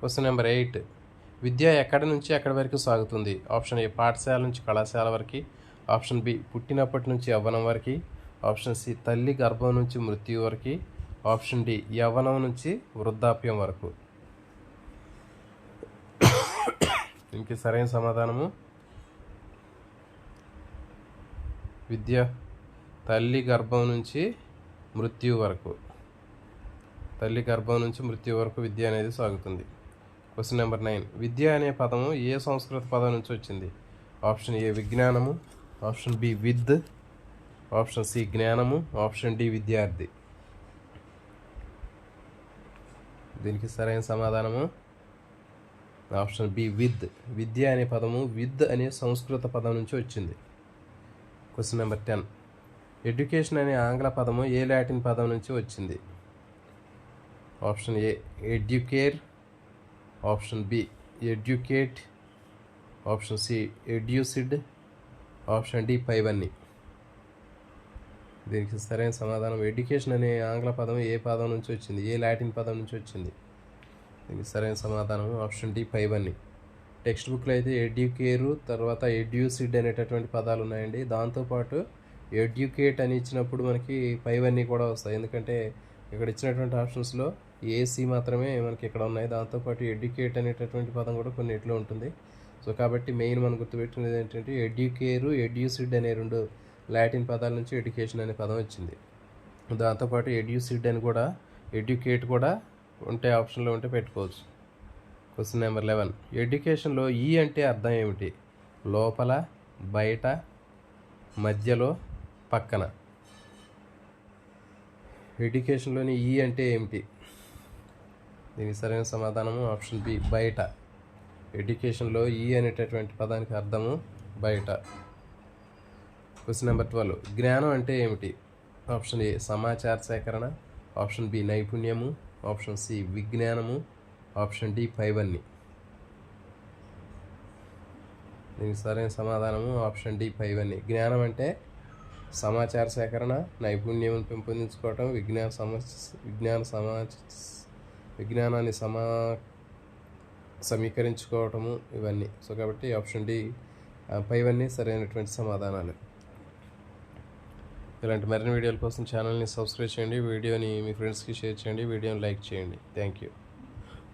Question number eight విద్య ఎక్కడి నుంచి ఎక్కడి వరకు సాగుతుంది? ఆప్షన్ ఏ పాఠశాల నుంచి కళాశాల వరకు. ఆప్షన్ బి పుట్టినప్పటి నుంచి యవ్వనం వరకు. ఆప్షన్ సి తల్లి గర్భం నుంచి మృత్యు వరకు. ఆప్షన్ డి యవ్వనం నుంచి వృద్ధాప్యం వరకు. దీనికి సరైన సమాధానము? విద్య తల్లి గర్భం నుంచి మృత్యు వరకు. తల్లి గర్భం నుంచి మృత్యు వరకు విద్య అనేది సాగుతుంది. Question number nine. విద్య అనే పదము ఏ సంస్కృత పదం నుంచి వచ్చింది? ఆప్షన్ ఏ విజ్ఞానము ఆప్షన్ బి విద్ ఆప్షన్ సి జ్ఞానము ఆప్షన్ డి విద్యార్థి. దీనికి సరైన సమాధానము? ఆప్షన్ బి విద్. విద్య అనే పదము విద్ అనే సంస్కృత పదం నుంచి వచ్చింది. Question number ten. ఎడ్యుకేషన్ అనే ఆంగ్ల పదము ఏ లాటిన్ పదం నుంచి వచ్చింది? Option A educare option B educate option C ఎడ్యూసిడ్ option D పైవన్నీ. దీనికి సరైన సమాధానం ఎడ్యుకేషన్ అనే ఆంగ్ల పదం ఏ పదం నుంచి వచ్చింది? ఏ లాటిన్ పదం నుంచి వచ్చింది? దీనికి సరైన సమాధానం ఆప్షన్ డి పైవన్నీ. టెక్స్ట్ బుక్లో అయితే ఎడ్యుకేరు తర్వాత ఎడ్యూసిడ్ అనేటటువంటి పదాలు ఉన్నాయండి. దాంతోపాటు ఎడ్యుకేట్ అని ఇచ్చినప్పుడు మనకి పైవన్నీ కూడా వస్తాయి. ఎందుకంటే ఇక్కడ ఇచ్చినటువంటి ఆప్షన్స్లో ఏసీ మాత్రమే మనకి ఇక్కడ ఉన్నాయి. దాంతోపాటు ఎడ్యుకేట్ అనేటటువంటి పదం కూడా కొన్నిట్లో ఉంటుంది. సో కాబట్టి మెయిన్ మనం గుర్తుపెట్టుకునేది ఏంటంటే ఎడ్యుకేరు ఎడ్యూసిడ్ అనే రెండు లాటిన్ పదాల నుంచి ఎడ్యుకేషన్ అనే పదం వచ్చింది. దాంతోపాటు ఎడ్యూసిడ్ అని కూడా ఎడ్యుకేట్ కూడా ఉంటే ఆప్షన్లో ఉంటే పెట్టుకోవచ్చు. క్వశ్చన్ నెంబర్ లెవెన్ ఎడ్యుకేషన్లో ఈ అంటే అర్థం ఏమిటి? లోపల బయట మధ్యలో పక్కన. ఎడ్యుకేషన్లోని ఈ అంటే ఏమిటి? దీనికి సరైన సమాధానము ఆప్షన్ బి బయట. ఎడ్యుకేషన్లో ఈ అనేటటువంటి పదానికి అర్థము బయట. Question number twelve. జ్ఞానం అంటే ఏమిటి? ఆప్షన్ ఏ సమాచార సేకరణ. ఆప్షన్ బి నైపుణ్యము. ఆప్షన్ సి విజ్ఞానము. ఆప్షన్ డి పైవన్నీ. దీనికి సరైన సమాధానము ఆప్షన్ డి పైవన్నీ. జ్ఞానం అంటే సమాచార సేకరణ నైపుణ్యం పెంపొందించుకోవటం విజ్ఞాన సమస్య విజ్ఞాన సమా విజ్ఞానాన్ని సమా సమీకరించుకోవటము ఇవన్నీ. సో కాబట్టి ఆప్షన్ డి పైవన్నీ సరైనటువంటి సమాధానాలు. ఇలాంటి మరిన్ని వీడియోల కోసం ఛానల్ని సబ్స్క్రైబ్ చేయండి. వీడియోని మీ ఫ్రెండ్స్కి షేర్ చేయండి. వీడియోని లైక్ చేయండి. Thank you.